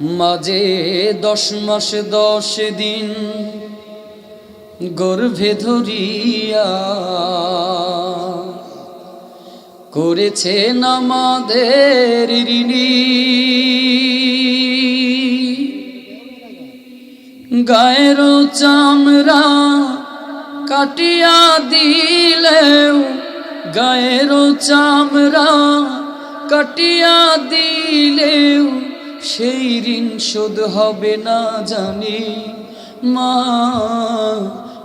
মাঝে দশ মাস, দশ দিন গর্ভে ধরিয়া করেছে নামাদের ঋণী। গায়ের চামড়া কাটিয়া দিলেও, গায়ের চামড়া কাটিয়া দিলেও সেই ঋণ শোধ হবে না জানি, মা।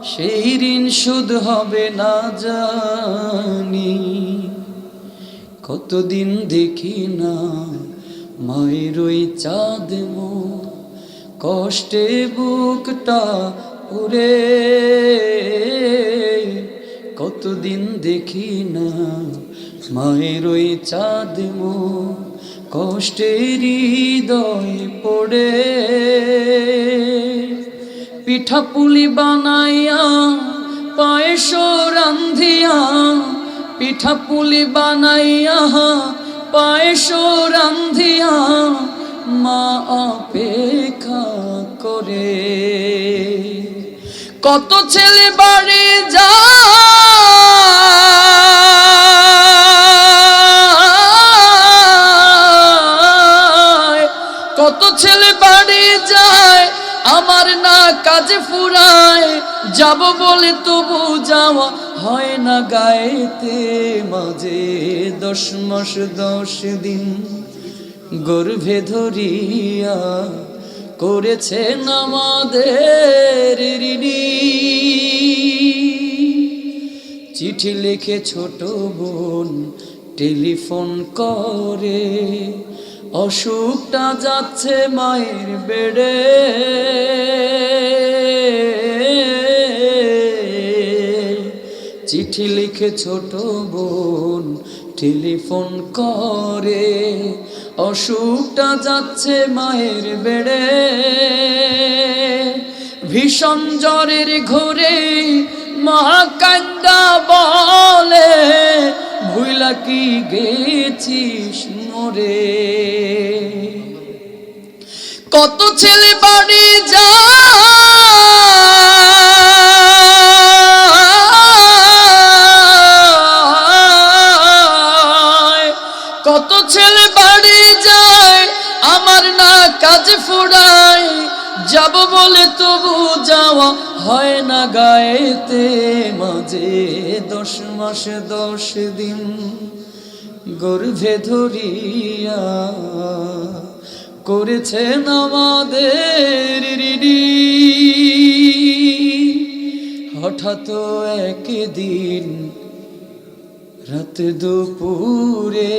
সেই ঋণ শোধ হবে না জানি। কতদিন দেখি না মায়ের ওই চাঁদ কষ্টে বুকটা উড়ে। কতদিন দেখি না মায়ের ওই চাঁদ কষ্টে হৃদয় পড়ে। পিঠা পুলি বানাইয়া, পায়েস রান্ধিয়া, পিঠা পুলি বানাইয়া, পায়েস রান্ধিয়া, মা অপেক্ষা করে। কত ছেলে বাড়ি যায় কত ছেলে বাড়ি যায়, আমার না কাজে ফুরায়। যাব বলে তবু যাওয়া হয় না গায়েতে মাঝে দশ মাস, দশ দিন গর্ভে ধরিয়া করেছেন আমাদের ঋণী। চিঠি লিখে ছোট বোন টেলিফোন করে অসুখটা যাচ্ছে মায়ের বেড়ে। চিঠি লিখে ছোট বোন টেলিফোন করে, অসুখটা যাচ্ছে মায়ের বেড়ে। ভীষণ জ্বরের ঘোরে মহাকান্দা বলে, ভুইলা কি গেছিস মরে? ছেলে বাড়ি যায়। কত ছেলে বাড়ি যায়, আমার না কাজ ফুরায়। যাব বলে তবু যাওয়া হয় না গায়েতে। মাঝে দশ মাস দশ দিন গর্ভে ধরিয়া করেছেন আমাদের হঠাৎ একদিন রাত দুপুরে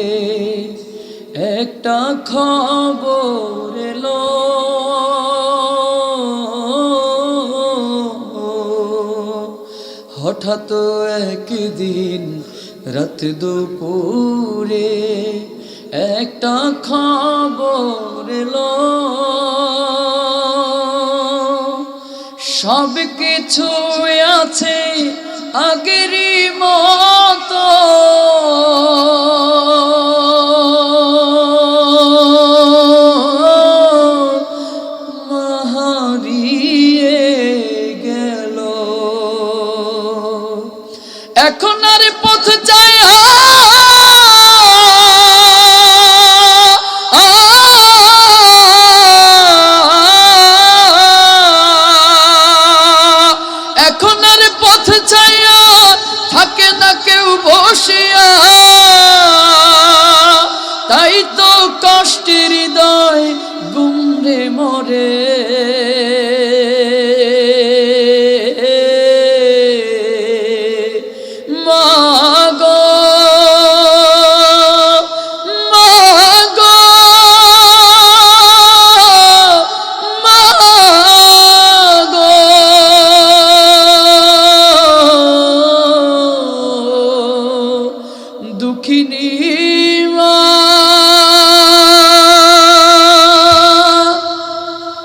একটা খবর এলো। হঠাৎ একদিন রাত দুপুরে একটা খবর এলো। সব কিছু আছে আগের মতো। এখন আর পথ চাই কষ্টে